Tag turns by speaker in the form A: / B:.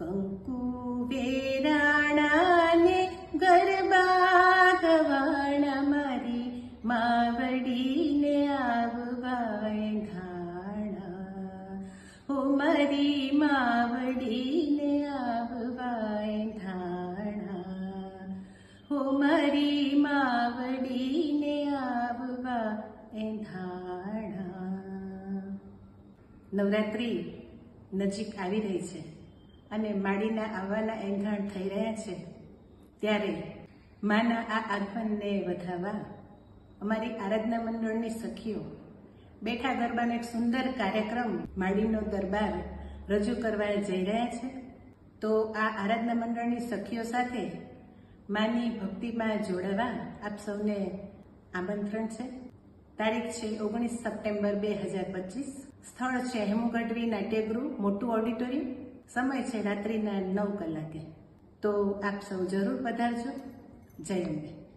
A: કંકુ વેરાણાને ગરબા ગવાણા મારી માવડીને આવવાય ધાણા હો મારી માવડીને આવવાય ધાણા હો મારી માવડીને આવવા એંધાણા નવરાત્રિ નજીક આવી રહી છે. અને માડીના આવવાના એંધાણ થઈ રહ્યા છે. ત્યારે માના આ આગમનને વધાવવા અમારી આરાધના મંડળની સખીઓ બેઠા ગરબાનો એક સુંદર કાર્યક્રમ માડીનો દરબાર રજૂ કરવા જઈ રહ્યા છે. તો આ આરાધના મંડળની સખીઓ સાથે માની ભક્તિમાં જોડાવા આપ સૌને આમંત્રણ છે. તારીખ છે ઓગણીસ સપ્ટેમ્બર બે હજાર પચીસ. સ્થળ છે હેમુગઢવી નાટ્યગૃહ, મોટું ઓડિટોરિયમ. સમય છે રાત્રિના નવ કલાકે. તો આપ સૌ જરૂર પધારજો. જય અંબે